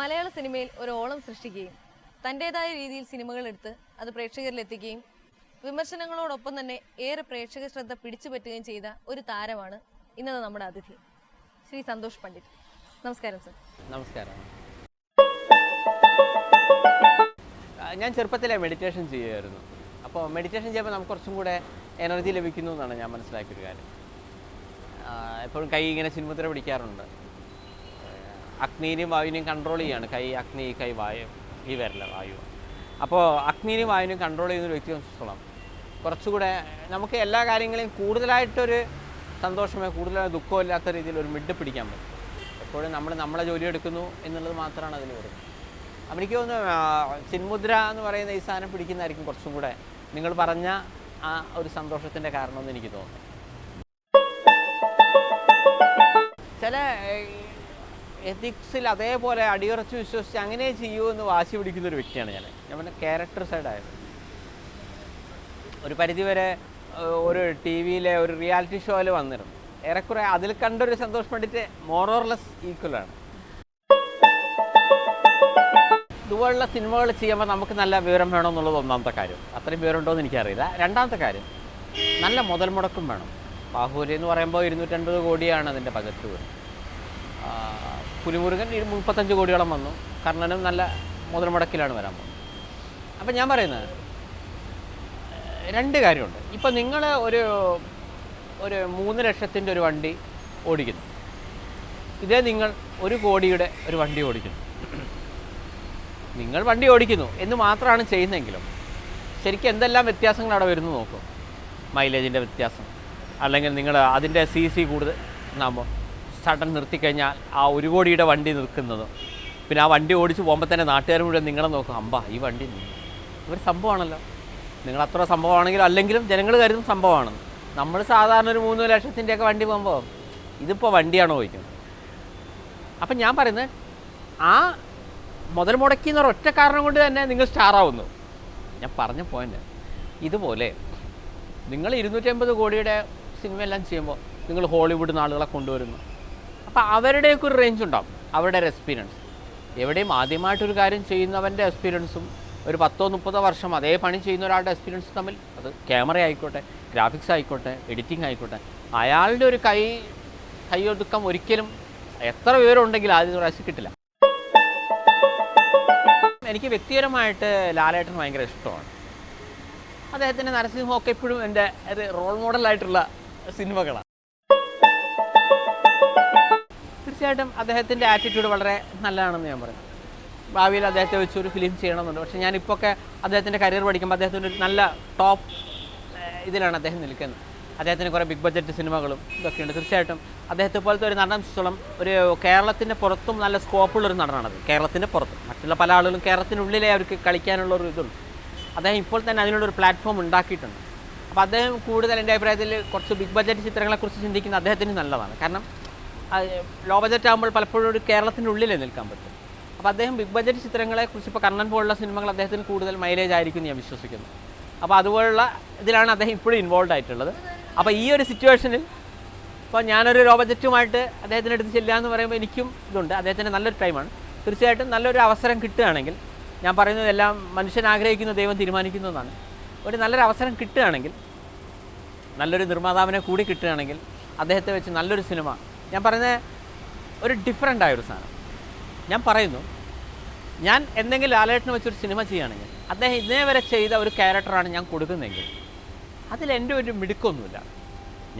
മലയാള സിനിമയിൽ ഒരു ഓളം സൃഷ്ടിക്കുകയും തന്റെതായ രീതിയിൽ സിനിമകൾ എടുത്ത് അത് പ്രേക്ഷകരിൽ എത്തിക്കുകയും വിമർശനങ്ങളോടൊപ്പം തന്നെ ഏറെ പ്രേക്ഷക ശ്രദ്ധ പിടിച്ചു പറ്റുകയും ചെയ്ത ഒരു താരമാണ് ഇന്നത്തെ നമ്മുടെ അതിഥി ശ്രീ സന്തോഷ് പണ്ഡിറ്റ്. നമസ്കാരം സർ. നമസ്കാരം. ഞാൻ ചെറുപ്പത്തിലെ മെഡിറ്റേഷൻ ചെയ്യുമായിരുന്നു. അപ്പോൾ മെഡിറ്റേഷൻ ചെയ്യുമ്പോൾ നമുക്ക് കുറച്ചും കൂടെ എനർജി ലഭിക്കുന്നു എന്നാണ് ഞാൻ മനസ്സിലാക്കിയൊരു കാര്യം. എപ്പോഴും കൈ ഇങ്ങനെ ചിന്മുദ്ര പിടിക്കാറുണ്ട്. അഗ്നിനെയും വായുവിനെയും കൺട്രോൾ ചെയ്യാണ്. കൈ അഗ്നി കൈ വായു ഈ വരല വായു. അപ്പോൾ അഗ്നിയിലും വായുവിനെയും കൺട്രോൾ ചെയ്യുന്ന ഒരു വ്യക്തിയെ സംബന്ധിച്ചിടത്തോളം കുറച്ചുകൂടെ നമുക്ക് എല്ലാ കാര്യങ്ങളെയും കൂടുതലായിട്ടൊരു സന്തോഷമോ കൂടുതലായി ദുഃഖമോ ഇല്ലാത്ത രീതിയിൽ ഒരു മിഡ് പിടിക്കാൻ പറ്റും. എപ്പോഴും നമ്മൾ നമ്മളെ ജോലി എടുക്കുന്നു എന്നുള്ളത് മാത്രമാണ് അതിൽ വരുന്നത്. അപ്പം എനിക്ക് തോന്നുന്നു ചിന്മുദ്ര എന്ന് പറയുന്ന ഈ സാധനം പിടിക്കുന്നതായിരിക്കും കുറച്ചും കൂടെ നിങ്ങൾ പറഞ്ഞ ആ ഒരു സന്തോഷത്തിന്റെ കാരണമെന്ന് എനിക്ക് തോന്നുന്നു. ചില എത്തിക്സിൽ അതേപോലെ അടിയുറച്ച് വിശ്വസിച്ച് അങ്ങനെ ചെയ്യൂ എന്ന് വാശി പിടിക്കുന്ന ഒരു വ്യക്തിയാണ് ഞാൻ. ഞാൻ പിന്നെ ക്യാരക്ടർ സൈഡായത് ഒരു പരിധിവരെ ഒരു ടി വിയിലെ ഒരു റിയാലിറ്റി ഷോയിൽ വന്നിരുന്നു. ഏറെക്കുറെ അതിൽ കണ്ടൊരു സന്തോഷ് പണ്ഡിറ്റ് മോറോർലെസ് ഈക്വലാണ് ഇതുപോലുള്ള സിനിമകൾ ചെയ്യുമ്പോൾ നമുക്ക് നല്ല വിവരം വേണമെന്നുള്ളത് ഒന്നാമത്തെ കാര്യം. അത്രയും വിവരമുണ്ടോ എന്ന് എനിക്കറിയില്ല. രണ്ടാമത്തെ കാര്യം നല്ല മുതൽ മുടക്കും വേണം. ബാഹുബലി എന്ന് പറയുമ്പോൾ ഇരുന്നൂറ്റൻപത് കോടിയാണ് അതിന്റെ ബജറ്റ് വരുന്നത്. പുലിമുരുകൻ ഒരു മുപ്പത്തഞ്ച് കോടിയോളം വന്നു. കർണനും നല്ല മുതൽ മുടക്കിലാണ് വരാൻ പോകുന്നത്. അപ്പം ഞാൻ പറയുന്നത് രണ്ട് കാര്യമുണ്ട്. ഇപ്പം നിങ്ങൾ ഒരു ഒരു മൂന്ന് ലക്ഷത്തിന്റെ ഒരു വണ്ടി ഓടിക്കുന്നു. ഇതേ നിങ്ങൾ ഒരു കോടിയുടെ ഒരു വണ്ടി ഓടിക്കുന്നു. നിങ്ങൾ വണ്ടി ഓടിക്കുന്നു എന്ന് മാത്രമാണ് ചെയ്യുന്നതെങ്കിലും ശരിക്കും എന്തെല്ലാം വ്യത്യാസങ്ങൾ അവിടെ വരുന്നു നോക്കും. മൈലേജിന്റെ വ്യത്യാസം. അല്ലെങ്കിൽ നിങ്ങൾ അതിന്റെ സി സി കൂടുതൽ എന്നാകുമ്പോൾ സഡൻ നിർത്തിക്കഴിഞ്ഞാൽ ആ ഒരു കോടിയുടെ വണ്ടി നിൽക്കുന്നത്. പിന്നെ ആ വണ്ടി ഓടിച്ച് പോകുമ്പോൾ തന്നെ നാട്ടുകാർ മുഴുവൻ നിങ്ങളെ നോക്കും. അമ്പ ഈ വണ്ടി ഒരു സംഭവമാണല്ലോ. നിങ്ങൾ അത്ര സംഭവമാണെങ്കിലും അല്ലെങ്കിലും ജനങ്ങൾ കരുതും സംഭവമാണ്. നമ്മൾ സാധാരണ ഒരു മൂന്ന് ലക്ഷത്തിന്റെയൊക്കെ വണ്ടി പോകുമ്പോൾ ഇതിപ്പോൾ വണ്ടിയാണോ ചോദിക്കുന്നത് അപ്പം ഞാൻ പറയുന്നത് ആ മുതൽ മുടക്കി എന്ന ഒറ്റ കാരണം കൊണ്ട് തന്നെ നിങ്ങൾ സ്റ്റാറാവുന്നു ഞാൻ പറഞ്ഞ പോയിന്റ് ഇതുപോലെ നിങ്ങൾ ഇരുന്നൂറ്റമ്പത് കോടിയുടെ സിനിമയെല്ലാം ചെയ്യുമ്പോൾ നിങ്ങൾ ഹോളിവുഡ് ആളുകളെ കൊണ്ടുവരുന്നു. അപ്പോൾ അവരുടെയൊക്കെ ഒരു റേഞ്ച് ഉണ്ടാവും. അവരുടെ ഒരു എക്സ്പീരിയൻസ് എവിടെയും ആദ്യമായിട്ടൊരു കാര്യം ചെയ്യുന്നവന്റെ എക്സ്പീരിയൻസും ഒരു പത്തോ മുപ്പതോ വർഷം അതേ പണി ചെയ്യുന്ന ഒരാളുടെ എക്സ്പീരിയൻസ് തമ്മിൽ അത് ക്യാമറ ആയിക്കോട്ടെ ഗ്രാഫിക്സ് ആയിക്കോട്ടെ എഡിറ്റിംഗ് ആയിക്കോട്ടെ. അയാളുടെ ഒരു കൈ കൈയൊതുക്കം ഒരിക്കലും എത്ര വിവരമുണ്ടെങ്കിൽ ഉണ്ടെങ്കിലും ആദ്യ പ്രാവശ്യം കിട്ടില്ല. എനിക്ക് വ്യക്തിപരമായിട്ട് ലാലേട്ടൻ ഭയങ്കര ഇഷ്ടമാണ്. അദ്ദേഹത്തിന്റെ നരസിംഹമൊക്കെ എപ്പോഴും എന്റെ ഒരു റോൾ മോഡലായിട്ടുള്ള സിനിമകളാണ്. തീർച്ചയായിട്ടും അദ്ദേഹത്തിന്റെ ആറ്റിറ്റ്യൂഡ് വളരെ നല്ലതാണെന്ന് ഞാൻ പറയും. ഭാവിയിൽ അദ്ദേഹത്തെ വെച്ച് ഒരു ഫിലിം ചെയ്യണമെന്നുണ്ട്. പക്ഷേ ഞാനിപ്പോൾ ഒക്കെ അദ്ദേഹത്തിന്റെ കരിയർ പഠിക്കുമ്പോൾ അദ്ദേഹത്തിന്റെ ഒരു നല്ല ടോപ്പ് ഇതിലാണ് അദ്ദേഹം നിൽക്കുന്നത്. അദ്ദേഹത്തിന് കുറേ ബിഗ് ബഡ്ജറ്റ് സിനിമകളും ഇതൊക്കെയുണ്ട് തീർച്ചയായിട്ടും അദ്ദേഹത്തെ പോലത്തെ ഒരു നടനം സംബന്ധിച്ചിടത്തോളം ഒരു കേരളത്തിന്റെ പുറത്തും നല്ല സ്കോപ്പുള്ളൊരു നടനാണത്. കേരളത്തിന്റെ പുറത്തും. മറ്റുള്ള പല ആളുകളും കേരളത്തിനുള്ളിലെ അവർക്ക് കളിക്കാനുള്ള ഒരു ഇതുണ്ട്. അദ്ദേഹം ഇപ്പോൾ തന്നെ അതിനുള്ളൊരു പ്ലാറ്റ്ഫോം ഉണ്ടാക്കിയിട്ടുണ്ട്. അപ്പോൾ അദ്ദേഹം കൂടുതൽ എന്റെ അഭിപ്രായത്തിൽ കുറച്ച് ബിഗ് ബഡ്ജറ്റ് ചിത്രങ്ങളെക്കുറിച്ച് ചിന്തിക്കുന്ന അദ്ദേഹത്തിന് നല്ലതാണ്. കാരണം ലോ ബജറ്റ് ആകുമ്പോൾ പലപ്പോഴും ഒരു കേരളത്തിന്റെ ഉള്ളിലേ നിൽക്കാൻ പറ്റും. അപ്പോൾ അദ്ദേഹം ബിഗ് ബഡ്ജറ്റ് ചിത്രങ്ങളെക്കുറിച്ച് ഇപ്പോൾ കണ്ണൻ പോലുള്ള സിനിമകൾ അദ്ദേഹത്തിന് കൂടുതൽ മൈലേജ് ആയിരിക്കും ഞാൻ വിശ്വസിക്കുന്നു. അപ്പോൾ അതുപോലുള്ള ഇതിലാണ് അദ്ദേഹം ഇപ്പോഴും ഇൻവോൾവ് ആയിട്ടുള്ളത്. അപ്പോൾ ഈ ഒരു സിറ്റുവേഷനിൽ ഇപ്പോൾ ഞാനൊരു ലോ ബജറ്റുമായിട്ട് അദ്ദേഹത്തിന്റെ അടുത്ത് ചെല്ലുക എന്ന് പറയുമ്പോൾ എനിക്കും ഇതുണ്ട്. അദ്ദേഹത്തിന്റെ നല്ലൊരു ടൈമാണ് തീർച്ചയായിട്ടും നല്ലൊരു അവസരം കിട്ടുകയാണെങ്കിൽ ഞാൻ പറയുന്നതെല്ലാം മനുഷ്യൻ ആഗ്രഹിക്കുന്ന ദൈവം തീരുമാനിക്കുന്നതാണ് ഒരു നല്ലൊരു അവസരം കിട്ടുകയാണെങ്കിൽ നല്ലൊരു നിർമ്മാതാവിനെ കൂടി കിട്ടുകയാണെങ്കിൽ അദ്ദേഹത്തെ വെച്ച് നല്ലൊരു സിനിമ ഞാൻ പറയുന്നത് ഒരു ഡിഫറെന്റ് ആയൊരു സാധനം. ഞാൻ പറയുന്നു ഞാൻ എന്തെങ്കിലും ലാലേട്ടനെ വെച്ചൊരു സിനിമ ചെയ്യുകയാണെങ്കിൽ അദ്ദേഹം ഇതേ വരെ ചെയ്ത ഒരു ക്യാരക്ടറാണ് ഞാൻ കൊടുക്കുന്നതെങ്കിൽ അതിൽ എന്റെ ഒരു മിടുക്കൊന്നുമില്ല.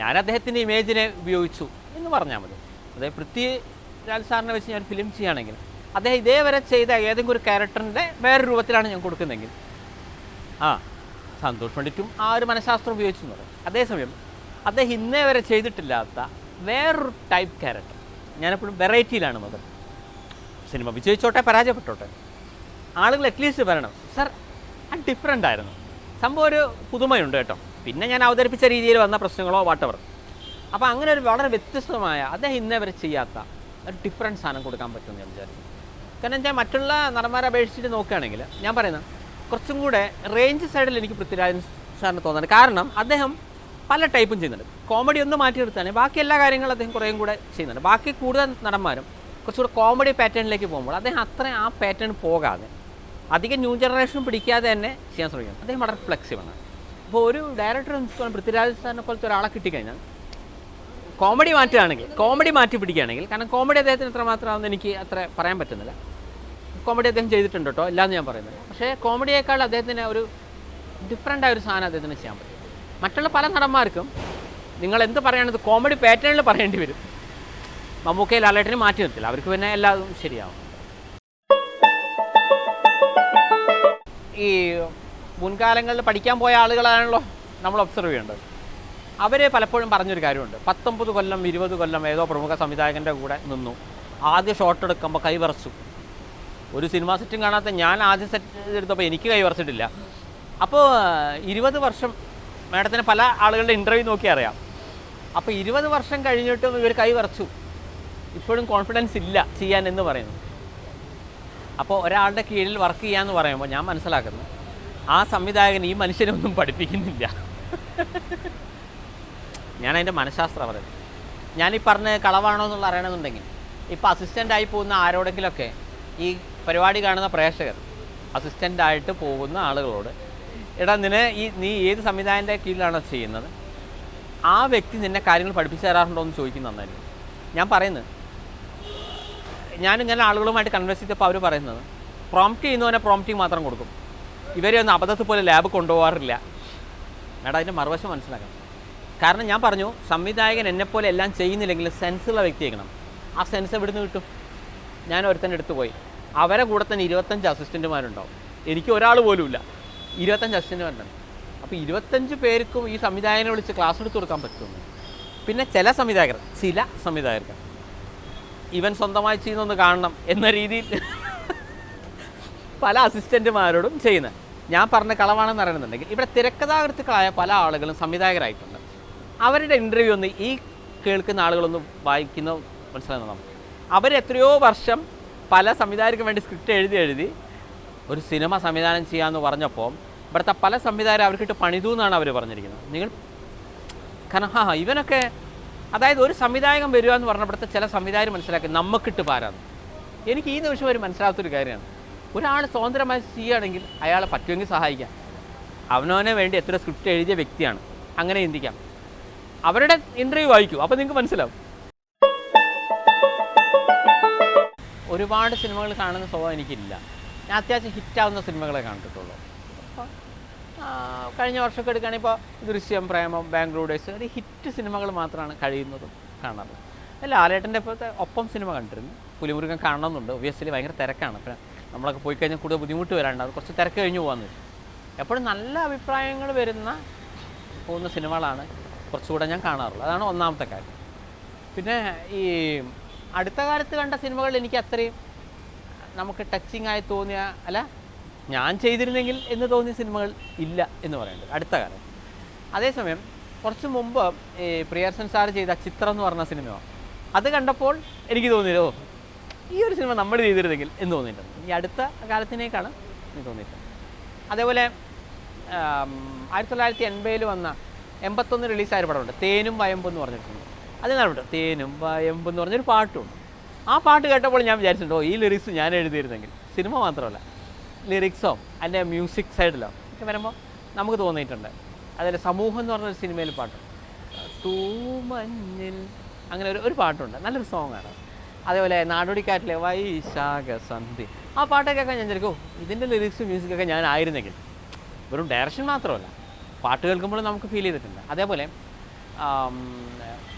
ഞാൻ അദ്ദേഹത്തിന്റെ ഇമേജിനെ ഉപയോഗിച്ചു എന്ന് പറഞ്ഞാൽ മതി. അതായത് പൃഥ്വിരാജ് സാറിനെ വെച്ച് ഞാൻ ഫിലിം ചെയ്യുകയാണെങ്കിൽ അദ്ദേഹം ഇതേവരെ ചെയ്ത ഏതെങ്കിലും ഒരു ക്യാരക്ടറിന്റെ വേറെ രൂപത്തിലാണ് ഞാൻ കൊടുക്കുന്നതെങ്കിൽ ആ സന്തോഷ് പണ്ഡിറ്റും ആ ഒരു മനഃശാസ്ത്രം ഉപയോഗിച്ചു എന്ന് പറയും. അതേസമയം അദ്ദേഹം ഇന്നേ വരെ ചെയ്തിട്ടില്ലാത്ത വേറൊരു ടൈപ്പ് ക്യാരക്ടർ ഞാനെപ്പോഴും വെറൈറ്റിയിലാണ് മകൻ സിനിമ വിജയിച്ചോട്ടെ പരാജയപ്പെട്ടോട്ടെ. ആളുകൾ അറ്റ്ലീസ്റ്റ് വരണം. സർ അത് ഡിഫറെന്റ് ആയിരുന്നു. സംഭവം ഒരു പുതുമയുണ്ട് കേട്ടോ. പിന്നെ ഞാൻ അവതരിപ്പിച്ച രീതിയിൽ വന്ന പ്രശ്നങ്ങളോ വാട്ടവർ അപ്പോൾ അങ്ങനെ ഒരു വളരെ വ്യത്യസ്തമായ അദ്ദേഹം ഇന്നേ വരെ ചെയ്യാത്ത ഒരു ഡിഫറന്റ് സാധനം കൊടുക്കാൻ പറ്റുമെന്ന് ഞാൻ വിചാരിക്കുന്നു. കാരണം ഞാൻ മറ്റുള്ള നടന്മാരെ അപേക്ഷിച്ചിട്ട് നോക്കുകയാണെങ്കിൽ ഞാൻ പറയുന്നത് കുറച്ചും കൂടെ റേഞ്ച് സൈഡിൽ എനിക്ക് പൃഥ്വിരാജൻ സാറിന് തോന്നുന്നുണ്ട് കാരണം അദ്ദേഹം പല ടൈപ്പും ചെയ്യുന്നുണ്ട്. കോമഡി ഒന്ന് മാറ്റി നിർത്തുകയാണെങ്കിൽ ബാക്കി എല്ലാ കാര്യങ്ങളും അദ്ദേഹം കുറേയും കൂടെ ചെയ്യുന്നുണ്ട്. ബാക്കി കൂടുതൽ നടന്മാരും കുറച്ചുകൂടെ കോമഡി പാറ്റേണിലേക്ക് പോകുമ്പോൾ അദ്ദേഹം അത്ര ആ പാറ്റേൺ പോകാതെ അധികം ന്യൂ ജനറേഷൻ പിടിക്കാതെ തന്നെ ചെയ്യാൻ ശ്രമിക്കുന്നു. അദ്ദേഹം വളരെ ഫ്ലെക്സിബിളാണ് അപ്പോൾ ഒരു ഡയറക്ടർ പൃഥ്വിരാജ് സാറിനെ പോലത്തെ ഒരാളെ കിട്ടിക്കഴിഞ്ഞാൽ കോമഡി മാറ്റുകയാണെങ്കിൽ കോമഡി മാറ്റി പിടിക്കുകയാണെങ്കിൽ കാരണം കോമഡി അദ്ദേഹത്തിന് എത്രമാത്രമാണെന്ന് എനിക്ക് അത്ര പറയാൻ പറ്റുന്നില്ല. കോമഡി അദ്ദേഹം ചെയ്തിട്ടുണ്ട് കേട്ടോ ഇല്ലാന്ന് ഞാൻ പറയുന്നത് പക്ഷേ കോമഡിയേക്കാൾ അദ്ദേഹത്തിന് ഒരു ഡിഫറെന്റ് ആയ ഒരു സാധനം അദ്ദേഹത്തിന് ചെയ്യാൻ പറ്റും. മറ്റുള്ള പല നടന്മാർക്കും നിങ്ങൾ എന്ത് പറയണത് കോമഡി പാറ്റേണിൽ പറയേണ്ടി വരും. മമ്മൂക്കയെ ലാലേട്ടനെ മാറ്റി നിർത്തില്ല. അവർക്ക് പിന്നെ എല്ലാതും ശരിയാവും. ഈ മുൻകാലങ്ങളിൽ പഠിക്കാൻ പോയ ആളുകളാണല്ലോ നമ്മൾ ഒബ്സർവ് ചെയ്യേണ്ടത്. അവർ പലപ്പോഴും പറഞ്ഞൊരു കാര്യമുണ്ട്. പത്തൊമ്പത് കൊല്ലം ഇരുപത് കൊല്ലം ഏതോ പ്രമുഖ സംവിധായകന്റെ കൂടെ നിന്നു. ആദ്യ ഷോട്ട് എടുക്കുമ്പോൾ കൈവറച്ചു. ഒരു സിനിമ സെറ്റും കാണാത്ത ഞാൻ ആദ്യ സെറ്റ് എടുത്തപ്പോൾ എനിക്ക് കൈവറച്ചിട്ടില്ല. അപ്പോൾ ഇരുപത് വർഷം മാഡത്തിന് പല ആളുകളുടെ ഇന്റർവ്യൂ നോക്കി അറിയാം. അപ്പോൾ ഇരുപത് വർഷം കഴിഞ്ഞിട്ടും ഇവർ കൈ വറച്ചു. ഇപ്പോഴും കോൺഫിഡൻസ് ഇല്ല ചെയ്യാൻ എന്ന് പറയുന്നു അപ്പോൾ ഒരാളുടെ കീഴിൽ വർക്ക് ചെയ്യാന്ന് പറയുമ്പോൾ ഞാൻ മനസ്സിലാക്കുന്നു ആ സംവിധായകൻ ഈ മനുഷ്യനെ ഒന്നും പഠിപ്പിക്കുന്നില്ല. ഞാൻ അതിന്റെ മനഃശാസ്ത്രം പറയുന്നത്. ഞാനീ പറഞ്ഞ കളവാണോ എന്നുള്ള അറിയണമെന്നുണ്ടെങ്കിൽ ഇപ്പോൾ അസിസ്റ്റന്റായി പോകുന്ന ആരോടെങ്കിലൊക്കെ ഈ പരിപാടി കാണുന്ന പ്രേക്ഷകർ അസിസ്റ്റന്റായിട്ട് പോകുന്ന ആളുകളോട് എടാ നിന്നെ ഈ നീ ഏത് സംവിധായകന്റെ കീഴിലാണ് ചെയ്യുന്നത്? ആ വ്യക്തി നിന്നെ കാര്യങ്ങൾ പഠിപ്പിച്ചു തരാറുണ്ടോ എന്ന് ചോദിക്കുന്ന നന്നായിരുന്നു ഞാൻ പറയുന്നത്. ഞാനിങ്ങനെ ആളുകളുമായിട്ട് കൺവേഴ്സ് ചെയ്തപ്പോൾ അവർ പറയുന്നത് പ്രോംപ്റ്റ് ചെയ്യുന്നവനെ പ്രോംപ്റ്റിങ് മാത്രം കൊടുക്കും. ഇവരെ ഒന്നും അബദ്ധത്തിൽ പോലെ ലാബ് കൊണ്ടുപോകാറില്ല. മേഡം അതിന്റെ മറുവശം മനസ്സിലാക്കണം. കാരണം ഞാൻ പറഞ്ഞു സംവിധായകൻ എന്നെപ്പോലെ എല്ലാം ചെയ്യുന്നില്ലെങ്കിൽ സെൻസുള്ള വ്യക്തിയാക്കണം ആ സെൻസ് എവിടുന്ന് കിട്ടും? ഞാൻ ഒരുത്തന്റെ അടുത്ത് പോയി. അവരെ കൂടെ തന്നെ ഇരുപത്തഞ്ച് അസിസ്റ്റന്റുമാരുണ്ടാവും എനിക്ക് ഒരാൾ പോലും ഇല്ല അസിസ്റ്റന്റ് വരണം. അപ്പോൾ ഇരുപത്തഞ്ച് പേർക്കും ഈ സംവിധായകനെ വിളിച്ച് ക്ലാസ് എടുത്ത് കൊടുക്കാൻ പറ്റുന്നു പിന്നെ ചില സംവിധായകർ ചില സംവിധായകർക്ക് ഇവൻ സ്വന്തമായി ചെയ്യുന്നൊന്ന് കാണണം എന്ന രീതിയിൽ പല അസിസ്റ്റന്റുമാരോടും ചെയ്യുന്നത് ഞാൻ പറഞ്ഞ കളവാണെന്ന് അറിയണമെന്നുണ്ടെങ്കിൽ ഇവിടെ തിരക്കഥാകൃത്തുക്കളായ പല ആളുകളും സംവിധായകരായിട്ടുണ്ട്. അവരുടെ ഇന്റർവ്യൂ ഒന്ന് ഈ കേൾക്കുന്ന ആളുകളൊന്ന് വായിക്കുന്ന മനസ്സിലാകുന്ന നമുക്ക് അവരെത്രയോ വർഷം പല സംവിധായകർക്ക് വേണ്ടി സ്ക്രിപ്റ്റ് എഴുതി എഴുതി ഒരു സിനിമ സംവിധാനം ചെയ്യാമെന്ന് പറഞ്ഞപ്പോൾ ഇവിടുത്തെ പല സംവിധായകരും അവർക്കിട്ട് പണിതു എന്നാണ് അവർ പറഞ്ഞിരിക്കുന്നത്. നിങ്ങൾ കാരണം ഹാ ഇവനൊക്കെ അതായത് ഒരു സംവിധായകൻ വരിക എന്ന് പറഞ്ഞ ഇവിടുത്തെ ചില സംവിധായകർ മനസ്സിലാക്കി നമുക്കിട്ട് പാരാന്ന്. എനിക്ക് ഈ നിമിഷം ഒരു മനസ്സിലാത്തൊരു കാര്യമാണ്. ഒരാൾ സ്വതന്ത്രമായി ചെയ്യുകയാണെങ്കിൽ അയാളെ പറ്റുമെങ്കിൽ സഹായിക്കാം. അവനവനെ വേണ്ടി എത്ര സ്ക്രിപ്റ്റ് എഴുതിയ വ്യക്തിയാണ്. അങ്ങനെ ചിന്തിക്കാം. അവരുടെ ഇന്റർവ്യൂ വായിക്കൂ. അപ്പോൾ നിങ്ങൾക്ക് മനസ്സിലാവും. ഒരുപാട് സിനിമകൾ കാണുന്ന സ്വഭാവം എനിക്കില്ല. ഞാൻ അത്യാവശ്യം ഹിറ്റാവുന്ന സിനിമകളെ കണ്ടിട്ടുള്ളൂ. അപ്പോൾ കഴിഞ്ഞ വർഷമൊക്കെ എടുക്കുകയാണെങ്കിൽ ഇപ്പോൾ ദൃശ്യം പ്രേമം ബാംഗ്ലൂർ ഡേസ് ഒരു ഹിറ്റ് സിനിമകൾ മാത്രമാണ് കഴിയുന്നതും കാണാറ് ലാലേട്ടന്റെ ഇപ്പോഴത്തെ ഒപ്പം സിനിമ കണ്ടിരുന്നു. പുലിമുരുകൻ കാണണമെന്നുണ്ട്. ഒബിയസ്ലി ഭയങ്കര തിരക്കാണ്. അപ്പം നമ്മളൊക്കെ പോയി കഴിഞ്ഞാൽ കൂടുതൽ ബുദ്ധിമുട്ട് വരാണ്ട്. അത് കുറച്ച് തിരക്ക് കഴിഞ്ഞ് പോകാമെന്ന് വെച്ചു എപ്പോഴും നല്ല അഭിപ്രായങ്ങൾ വരുന്ന പോകുന്ന സിനിമകളാണ് കുറച്ചുകൂടെ ഞാൻ കാണാറുള്ളത്. അതാണ് ഒന്നാമത്തെ കാര്യം. പിന്നെ ഈ അടുത്ത കാലത്ത് കണ്ട സിനിമകൾ എനിക്ക് അത്രയും നമുക്ക് ടച്ചിങ് ആയി തോന്നിയ അല്ല ഞാൻ ചെയ്തിരുന്നെങ്കിൽ എന്ന് തോന്നിയ സിനിമകൾ ഇല്ല എന്ന് പറയുന്നത് അടുത്ത കാലം അതേസമയം കുറച്ച് മുമ്പ് ഈ പ്രിയർസൻ സാർ ചെയ്ത ചിത്രം എന്ന് പറഞ്ഞ സിനിമ അത് കണ്ടപ്പോൾ എനിക്ക് തോന്നിയത് ഈ ഒരു സിനിമ നമ്മൾ ചെയ്തിരുന്നെങ്കിൽ എന്ന് തോന്നിയിട്ടുണ്ട്. ഈ അടുത്ത കാലത്തിനേക്കാണ് എനിക്ക് തോന്നിയിട്ടുണ്ട്. അതേപോലെ ആയിരത്തി തൊള്ളായിരത്തി എൺപതിൽ വന്ന എൺപത്തൊന്ന് റിലീസായ ഒരു പടമുണ്ട് തേനും വയമ്പ് എന്ന് പറഞ്ഞിട്ടുണ്ട് സിനിമ. അത് തേനും വയമ്പ് എന്ന് പറഞ്ഞൊരു പാട്ടുമുണ്ട് ആ പാട്ട് കേട്ടപ്പോൾ ഞാൻ വിചാരിച്ചിട്ടുണ്ടോ ഈ ലിറിക്സ് ഞാൻ എഴുതിയിരുന്നെങ്കിൽ. സിനിമ മാത്രമല്ല ലിറിക്സോ അതിന്റെ മ്യൂസിക് സൈഡിലോ ഒക്കെ വരുമ്പോൾ നമുക്ക് തോന്നിയിട്ടുണ്ട്. അതിൽ സമൂഹം എന്ന് പറഞ്ഞൊരു സിനിമയിൽ പാട്ട്. തൂമഞ്ഞിൽ അങ്ങനെ ഒരു ഒരു പാട്ടുണ്ട്. നല്ലൊരു സോങ്ങാണ് അതേപോലെ നാടോടിക്കാറ്റിലെ വൈശാഖ സന്ധി. ആ പാട്ടൊക്കെ ഞാൻ വിചാരിക്കും "ഓ, ഇതിന്റെ ലിറിക്സ് മ്യൂസിക്കൊക്കെ ഞാൻ ആയിരുന്നെങ്കിൽ. വെറും ഡയറക്ഷൻ മാത്രമല്ല. പാട്ട് കേൾക്കുമ്പോൾ നമുക്ക് ഫീൽ ചെയ്തിട്ടുണ്ട്. അതേപോലെ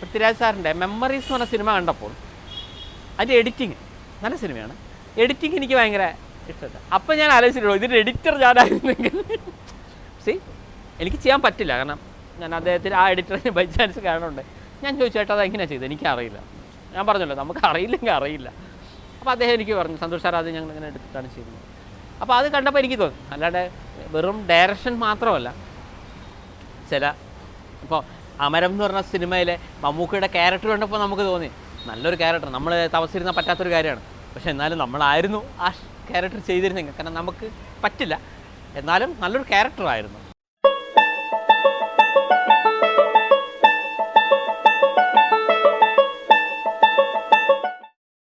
പൃഥ്വിരാജ് സാറിന്റെ മെമ്മറീസ് എന്ന് പറഞ്ഞ സിനിമ കണ്ടപ്പോൾ അതിന്റെ എഡിറ്റിങ് നല്ല സിനിമയാണ്. എഡിറ്റിംഗ് എനിക്ക് ഭയങ്കര ഇഷ്ടപ്പെട്ടു അപ്പം ഞാൻ ആലോചിച്ചിട്ടുള്ളൂ ഇതിന്റെ എഡിറ്റർ ഞാനായിരുന്നെങ്കിൽ. സി എനിക്ക് ചെയ്യാൻ പറ്റില്ല. കാരണം ഞാൻ അദ്ദേഹത്തിന് ആ എഡിറ്ററിന് ബൈ ചാൻസ് കാണുന്നുണ്ട്. ഞാൻ ചോദിച്ചു ചേട്ടാ അത് എങ്ങനെയാണ് ചെയ്തത് എനിക്കറിയില്ല ഞാൻ പറഞ്ഞല്ലോ നമുക്ക് അറിയില്ലെങ്കിൽ അറിയില്ല. അപ്പോൾ അദ്ദേഹം എനിക്ക് പറഞ്ഞു സന്തോഷ് സാർ അത് ഞങ്ങൾ ഇങ്ങനെ എടുത്തിട്ടാണ് ചെയ്യുന്നത്. അപ്പോൾ അത് കണ്ടപ്പോൾ എനിക്ക് തോന്നി. അല്ലാണ്ട് വെറും ഡയറക്ഷൻ മാത്രമല്ല. ചില ഇപ്പോൾ അമരം എന്ന് പറഞ്ഞ സിനിമയിലെ മമ്മൂക്കയുടെ ക്യാരക്ടർ കണ്ടപ്പോൾ നമുക്ക് തോന്നി. നല്ലൊരു ക്യാരക്ടർ നമ്മൾ തപസ്സിരുന്നാൽ പറ്റാത്തൊരു കാര്യമാണ്. പക്ഷെ എന്നാലും നമ്മളായിരുന്നു ആ ക്യാരക്ടർ ചെയ്തിരുന്നെങ്കിൽ. കാരണം നമുക്ക് പറ്റില്ല. എന്നാലും നല്ലൊരു ക്യാരക്ടറായിരുന്നു